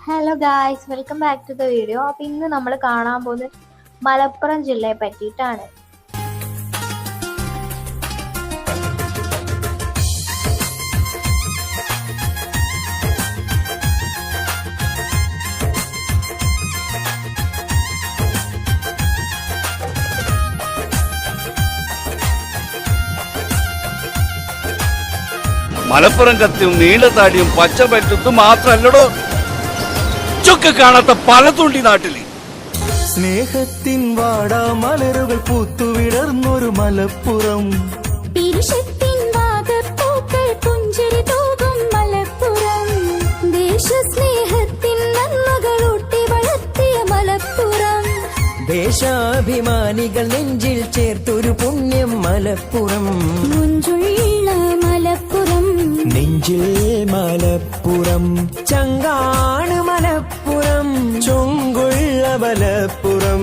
Hello guys welcome back to the video അപ്പൊ ഇന്ന് നമ്മൾ കാണാൻ പോകുന്നത് മലപ്പുറം ജില്ലയെ പറ്റിയിട്ടാണ്. മലപ്പുറം കത്തിയും നീളത്താടിയും പച്ച പറ്റത്തും മാത്രല്ലടോ ചൊക്കെ കാണാത്ത പലതുണ്ടി നാട്ടിൽ. സ്നേഹത്തിൻ വാടാ മലരുകൾ പൂത്തുവിടർന്നൊരു മലപ്പുറം. ദേശാഭിമാനികൾ നെഞ്ചിൽ ചേർത്തൊരു പുണ്യം മലപ്പുറം. മുഞ്ചുള്ള മലപ്പുറം നെഞ്ചിൽ മലപ്പുറം ചങ്കാണ് മലപ്പുറം ചൊങ്കുള്ള മലപ്പുറം.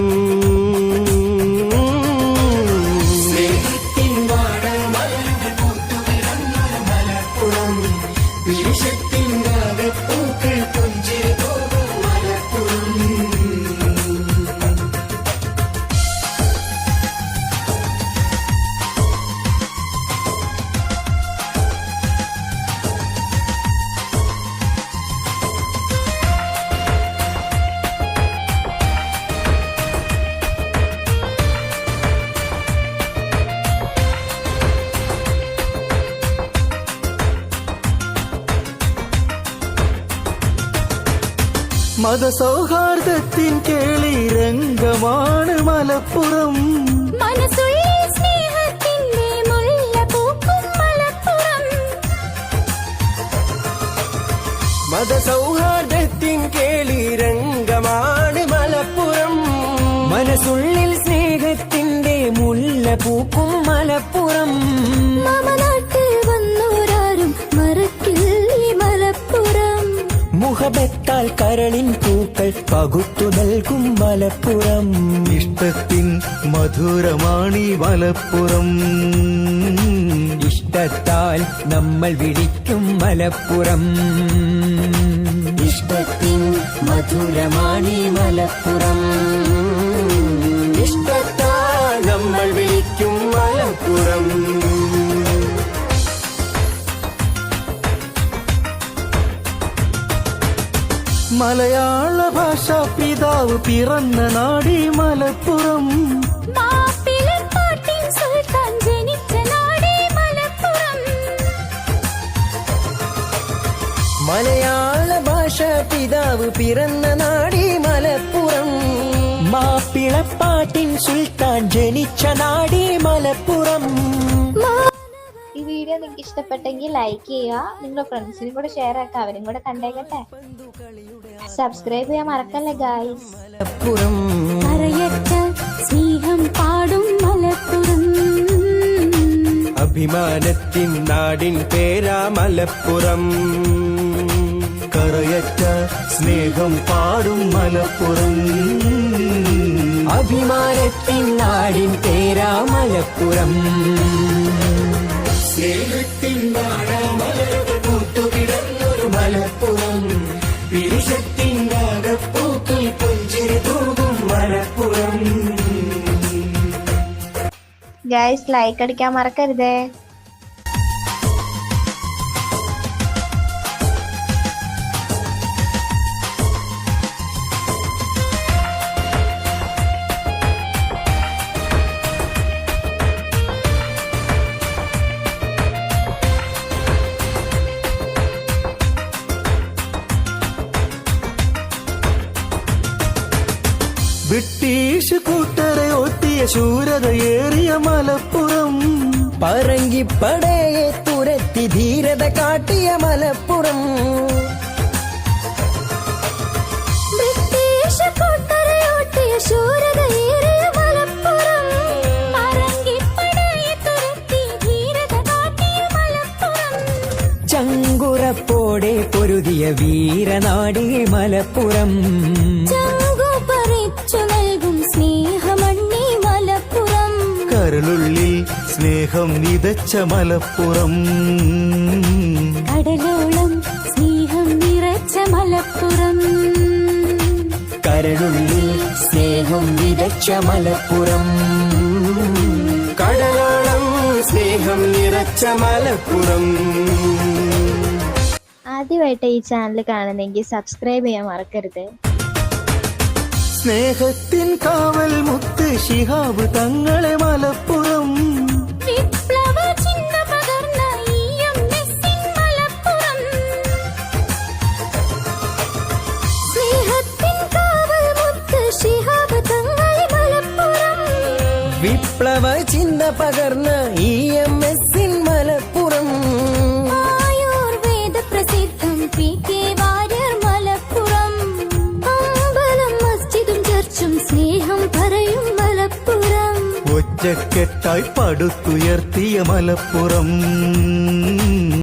മതസൗഹാർദ്ദത്തിൻ കേളി രംഗമാണ് മലപ്പുറം. മതസൗഹാർദ്ദത്തിൻ കേളി രംഗമാണ് മലപ്പുറം. മനസ്സുള്ളിൽ സ്നേഹത്തിന്റെ മുല്ല പൂക്കും മലപ്പുറം. മാമനാട്ടിൽ മുഹബത്താൽ കരളിൻ പൂക്കൾ പകുത്തു നൽകും മലപ്പുറം. ഇഷ്ടത്തിൻ മധുരമാണി മലപ്പുറം ഇഷ്ടത്താൽ നമ്മൾ വിളിക്കും മലപ്പുറം. ഇഷ്ടത്തിൻ മധുരമാണി മലപ്പുറം. മലയാള ഭാഷ പിതാവ് പിറന്ന നാടി മലപ്പുറം. മാപ്പിളപ്പാട്ടിൻ സുൽത്താൻ ജനിച്ച നാടേ മലപ്പുറം. മലയാള ഭാഷ പിതാവ് പിറന്ന നാടി മലപ്പുറം. മാപ്പിളപ്പാട്ടിൻ സുൽത്താൻ ജനിച്ച നാടി മലപ്പുറം. ഈ വീഡിയോ നിങ്ങൾക്ക് ഇഷ്ടപ്പെട്ടെങ്കിൽ ലൈക്ക് ചെയ്യുക. നിങ്ങളുടെ ഫ്രണ്ട്സിനും കൂടെ ഷെയർ ആക്കുക. അവരും കൂടെ കണ്ടേക്കട്ടെ. സബ്സ്ക്രൈബ് ചെയ്യാൻ മറക്കല്ലേ ഗായ്സ് മലപ്പുറം. കരയറ്റ സ്നേഹം പാടും മലപ്പുറം. അഭിമാനത്തിൻ നാടിൻ പേരാ മലപ്പുറം. കറയറ്റ സ്നേഹം പാടും മലപ്പുറം. അഭിമാനത്തിൻ നാടിൻ പേരാ മലപ്പുറം. സ്നേഹത്തിൻ നാടാമലരുകൾ പൂത്തുകിടന്നൊരു ഗായ്സ് ലൈക്ക് അടിക്കാൻ മറക്കരുതേ. ബ്രിട്ടീഷ് കൂട്ടരെ ഒട്ടിയ ശൂരതയേറിയ മലപ്പുറം. പറങ്കിപ്പടയെ തുരത്തി ധീരത കാട്ടിയ മലപ്പുറം. ബ്രിട്ടീഷ് പൊരുതിയ ശൂരതയേറിയ മലപ്പുറം. നിറച്ചു നൽകും മലപ്പുറം. കരളുള്ളിൽ സ്നേഹം നിതച്ച മലപ്പുറം. കടലോളം സ്നേഹം നിറച്ച മലപ്പുറം. കരളുള്ളിൽ സ്നേഹം നിതച്ച മലപ്പുറം. കടലോളം സ്നേഹം നിറച്ച മലപ്പുറം. ആദ്യമായിട്ട് ഈ ചാനൽ കാണുന്നെങ്കിൽ സബ്സ്ക്രൈബ് ചെയ്യാൻ മറക്കരുത്. സ്നേഹത്തിൻ കാവൽ മുത്ത് ശിഹാബ് തങ്ങളെ മലപ്പുറം. വിപ്ലവ ചിന്ത പകർന്ന ഇ എം എസ് മലപ്പുറം. ഒറ്റക്കെട്ടായി പടുത്തുയർത്തിയ മലപ്പുറം.